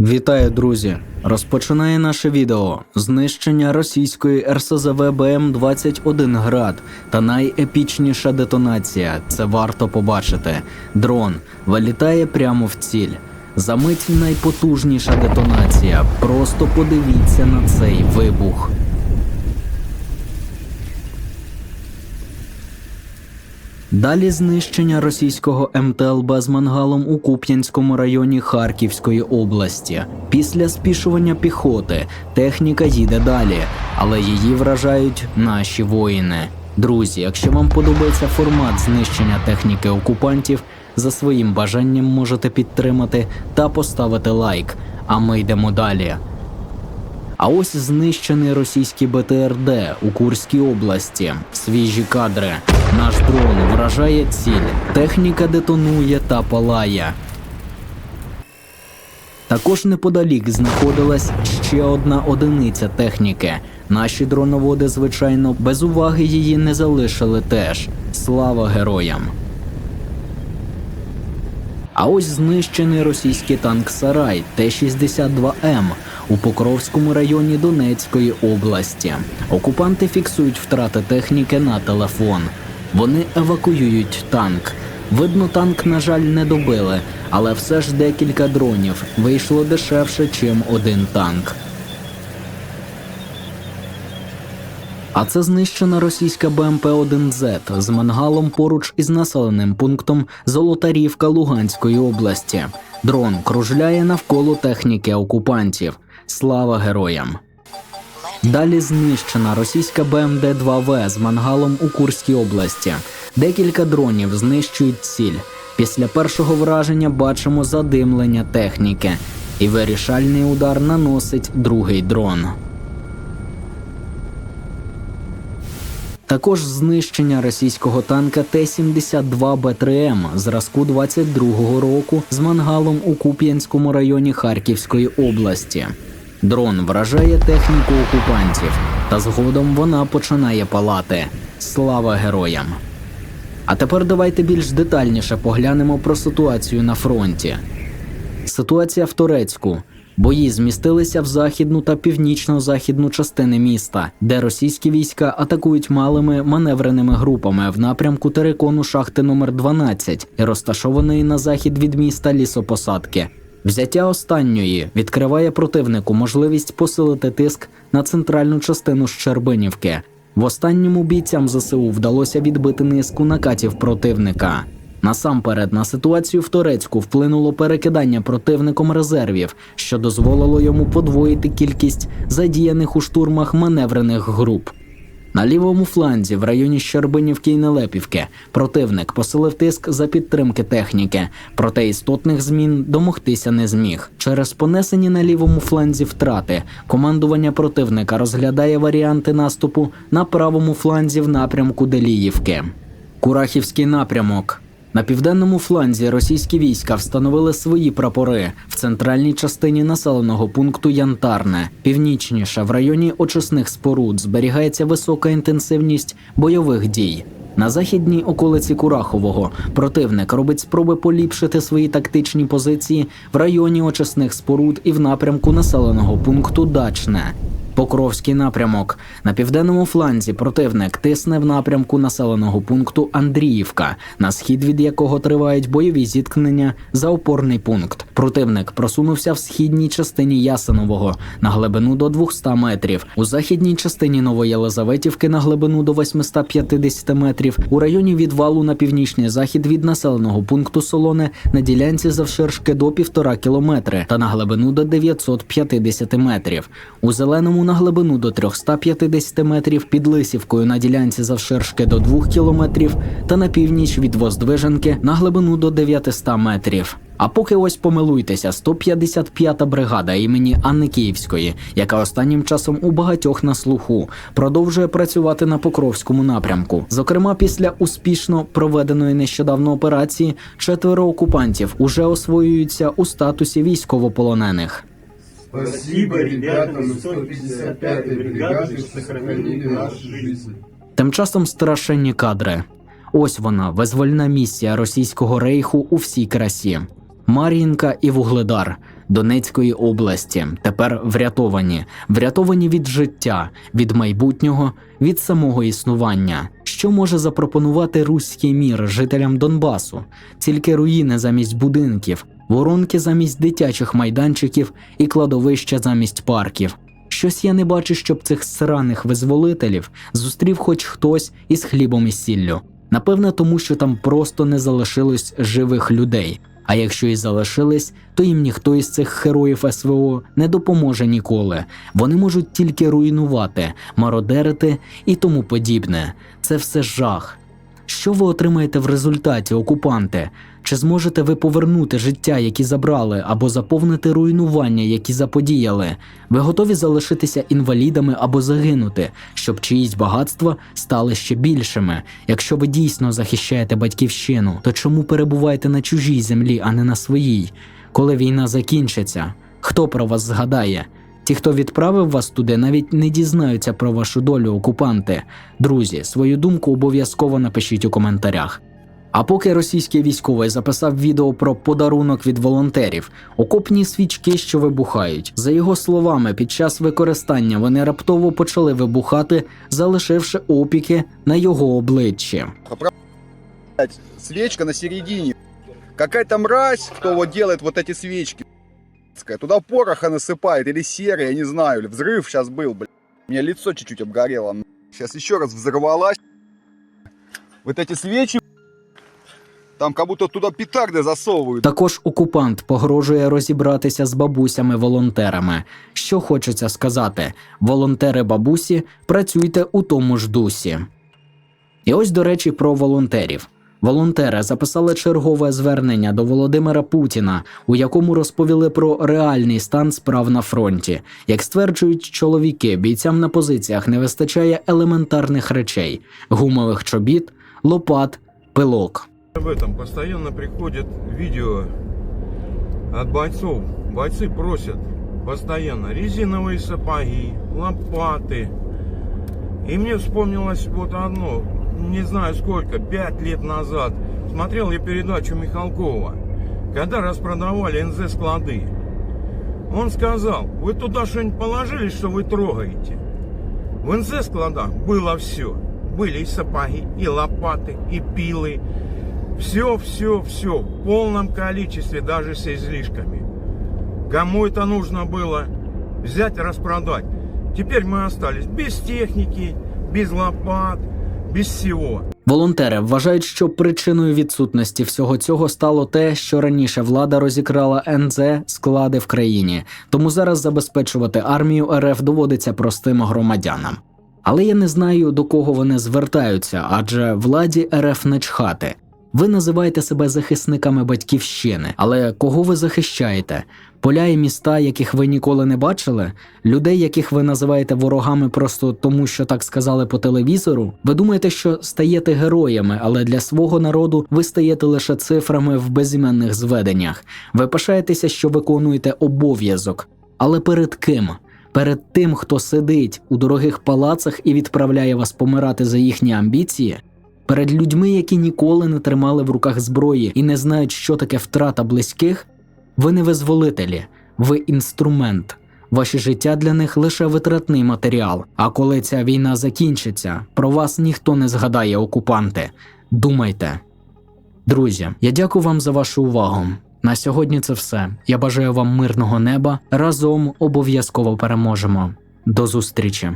Вітаю, друзі! Розпочинає наше відео знищення російської РСЗВ БМ-21 Град та найепічніша детонація. Це варто побачити. Дрон вилітає прямо в ціль. За мить найпотужніша детонація. Просто подивіться на цей вибух. Далі знищення російського МТЛБ з мангалом у Куп'янському районі Харківської області. Після спішування піхоти техніка їде далі, але її вражають наші воїни. Друзі, якщо вам подобається формат знищення техніки окупантів, за своїм бажанням можете підтримати та поставити лайк. А ми йдемо далі. А ось знищений російський БТРД у Курській області. Свіжі кадри. Наш дрон вражає ціль. Техніка детонує та палає. Також неподалік знаходилась ще одна одиниця техніки. Наші дроноводи, звичайно, без уваги її не залишили теж. Слава героям! А ось знищений російський танк Сарай Т-62М у Покровському районі Донецької області. Окупанти фіксують втрати техніки на телефон. Вони евакуюють танк. Видно, танк, на жаль, не добили, але все ж декілька дронів вийшло дешевше, чим один танк. А це знищена російська БМП-1З з мангалом поруч із населеним пунктом Золотарівка Луганської області. Дрон кружляє навколо техніки окупантів. Слава героям! Далі знищена російська БМД-2В з мангалом у Курській області. Декілька дронів знищують ціль. Після першого враження бачимо задимлення техніки, і вирішальний удар наносить другий дрон. Також знищення російського танка Т-72Б3М зразку 22-го року з мангалом у Куп'янському районі Харківської області. Дрон вражає техніку окупантів, та згодом вона починає палати. Слава героям! А тепер давайте більш детальніше поглянемо про ситуацію на фронті. Ситуація в Турецьку. Бої змістилися в західну та північно-західну частини міста, де російські війська атакують малими маневреними групами в напрямку терикону шахти номер 12 і розташованої на захід від міста лісопосадки. Взяття останньої відкриває противнику можливість посилити тиск на центральну частину Щербинівки. В останньому бійцям ЗСУ вдалося відбити низку накатів противника. Насамперед на ситуацію в Турецьку вплинуло перекидання противником резервів, що дозволило йому подвоїти кількість задіяних у штурмах маневрених груп. На лівому фланзі, в районі Щербинівки і Нелепівки, противник посилив тиск за підтримки техніки, проте істотних змін домогтися не зміг. Через понесені на лівому фланзі втрати командування противника розглядає варіанти наступу на правому фланзі в напрямку Деліївки. Курахівський напрямок. На південному фланзі російські війська встановили свої прапори в центральній частині населеного пункту Янтарне. Північніше в районі очисних споруд зберігається висока інтенсивність бойових дій. На західній околиці Курахового противник робить спроби поліпшити свої тактичні позиції в районі очисних споруд і в напрямку населеного пункту Дачне. Покровський напрямок на південному фланзі противник тисне в напрямку населеного пункту Андріївка, на схід від якого тривають бойові зіткнення за опорний пункт. Противник просунувся в східній частині Ясинового на глибину до 200 метрів, у західній частині Новоєлизаветівки на глибину до 850 метрів, у районі відвалу на північний захід від населеного пункту Солоне на ділянці завширшки до півтора кілометри та на глибину до 950 метрів. У зеленому на глибину до 350 метрів, під Лисівкою на ділянці завширшки до 2 кілометрів та на північ від Воздвиженки на глибину до 900 метрів. А поки ось помилуйтеся, 155-та бригада імені Анни Київської, яка останнім часом у багатьох на слуху, продовжує працювати на Покровському напрямку. Зокрема, після успішно проведеної нещодавно операції четверо окупантів уже освоюються у статусі військовополонених. Спасибо ребятам из 155-й бригады, что сохранили нашу жизнь. Тим часом страшенні кадри. Ось вона, визвольна місія російського рейху у всій красі. Мар'їнка і Вугледар. Донецької області тепер врятовані, врятовані від життя, від майбутнього, від самого існування. Що може запропонувати руський мір жителям Донбасу? Тільки руїни замість будинків, воронки замість дитячих майданчиків і кладовища замість парків. Щось я не бачу, щоб цих сраних визволителів зустрів хоч хтось із хлібом і сіллю. Напевне, тому що там просто не залишилось живих людей. А якщо і залишились, то їм ніхто із цих героїв СВО не допоможе ніколи. Вони можуть тільки руйнувати, мародерити і тому подібне. Це все жах. Що ви отримаєте в результаті, окупанти? Чи зможете ви повернути життя, які забрали, або заповнити руйнування, які заподіяли? Ви готові залишитися інвалідами або загинути, щоб чиїсь багатства стали ще більшими? Якщо ви дійсно захищаєте батьківщину, то чому перебуваєте на чужій землі, а не на своїй? Коли війна закінчиться, хто про вас згадає? Ті, хто відправив вас туди, навіть не дізнаються про вашу долю, окупанти. Друзі, свою думку обов'язково напишіть у коментарях. А поки російський військовий записав відео про подарунок від волонтерів, окопні свічки, що вибухають. За його словами, під час використання вони раптово почали вибухати, залишивши опіки на його обличчі. свечка на середине. Какая-то мразь, вот делает вот эти свечки. блядская, Туда пороха насыпает или серый, я не знаю, или взрыв сейчас был, блядь. У меня лицо чуть-чуть обгорело. Сейчас еще раз взорвалась. Вот эти свечи, там как будто туда петарды засовывают. Також окупант погрожує розібратися з бабусями-волонтерами. Що хочеться сказати, волонтери бабусі, працюйте у тому ж дусі. І ось, до речі, про волонтерів. Волонтери записали чергове звернення до Володимира Путіна, у якому розповіли про реальний стан справ на фронті. Як стверджують чоловіки, бійцям на позиціях не вистачає елементарних речей: гумових чобіт, лопат, пилок. Об этом постоянно приходят видео от бойцов. Бойцы просят постоянно резиновые сапоги, лопаты. И мне вспомнилось вот одно, Не знаю сколько, пять лет назад. Смотрел я передачу Михалкова, когда распродавали НЗ-склады. Он сказал, вы туда что-нибудь положили, что вы трогаете? В НЗ-складах было все. Были и сапоги, и лопаты, и пилы, все, все, все в полном количестве, даже с излишками. Кому это нужно было взять и распродать? Теперь мы остались без техники, без лопат, без всего. Волонтери вважають, що причиною відсутності всього цього стало те, що раніше влада розікрала НЗ склади в країні, тому зараз забезпечувати армію РФ доводиться простим громадянам. Але я не знаю до кого вони звертаються, адже владі РФ не чхати. Ви називаєте себе захисниками батьківщини, але кого ви захищаєте? Поля і міста, яких ви ніколи не бачили, людей, яких ви називаєте ворогами просто тому, що так сказали по телевізору. Ви думаєте, що стаєте героями, але для свого народу ви стаєте лише цифрами в безіменних зведеннях. Ви пишаєтеся, що виконуєте обов'язок. Але перед ким? Перед тим, хто сидить у дорогих палацах і відправляє вас помирати за їхні амбіції, перед людьми, які ніколи не тримали в руках зброї і не знають, що таке втрата близьких, ви не визволителі, ви інструмент. Ваше життя для них лише витратний матеріал. А коли ця війна закінчиться, про вас ніхто не згадає, окупанти. Думайте. Друзі, я дякую вам за вашу увагу. На сьогодні це все. Я бажаю вам мирного неба. Разом обов'язково переможемо. До зустрічі!